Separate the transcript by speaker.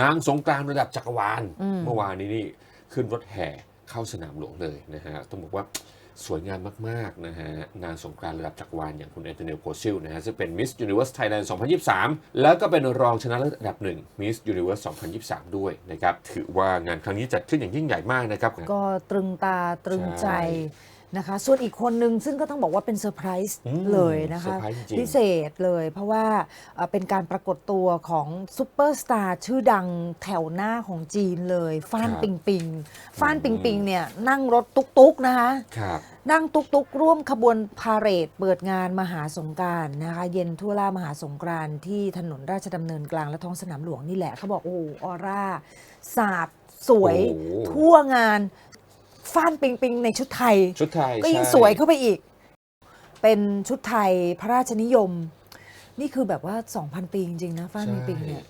Speaker 1: นางสงกรานต์ระดับจักรวาล
Speaker 2: อืม
Speaker 1: เมื่อวานนี้นี่ขึ้นรถแห่เข้าสนามหลวงเลยนะฮะต้องบอกว่าสวยงามมาก ๆ นะฮะ นางสงกรานต์ระดับจักรวาลอย่างคุณแอนโทนีโอโพซิลนะฮะซึ่งเป็น Miss Universe Thailand 2023 แล้วก็เป็นรองชนะเลิศอันดับหนึ่ง Miss Universe 2023 ด้วยนะครับ ถือว่างานครั้งนี้จัดขึ้นอย่างยิ่งใหญ่มากนะครับ
Speaker 2: ก็ตรึงตาตรึงใจ
Speaker 1: ใช่
Speaker 2: นะคะส่วนอีกคนนึงซึ่งก็ต้องบอกว่าเป็นเซอร์ไพรส์
Speaker 1: อืม
Speaker 2: เลยนะคะ
Speaker 1: เซอร์ไพรส์จริงๆ
Speaker 2: พิเศษเลยเพราะว่าเอ่อเป็นการปรากฏตัวของซูเปอร์สตาร์ชื่อดังแถวหน้าของจีนเลยฟ้าน
Speaker 1: ครับ
Speaker 2: ปิงปิงฟ้านปิงปิงเนี่ยนั่งรถตุ๊กๆนะคะ
Speaker 1: ครับ
Speaker 2: นั่งตุกตุกร่วมขบวนพาเหรดเปิดงานมหาสงกรารนะคะเย็นทั่วล่ามหาสงกรานต์ที่ถนนราชดำเนินกลางและท้องสนามหลวงนี่แหละเขาบอกโอ้โหออร่าสาดสวย
Speaker 1: โอ้โห
Speaker 2: ทั่วงาน ฟ้านปิงปิงในชุดไทย
Speaker 1: ชุดไทย
Speaker 2: ก็ยิ่ง
Speaker 1: ใช่
Speaker 2: สวยเข้าไปอีก เป็นชุดไทยพระราชนิยม นี่คือแบบว่า 2,000 ปีจริงๆนะฟ้านปิงปิงเนี่ย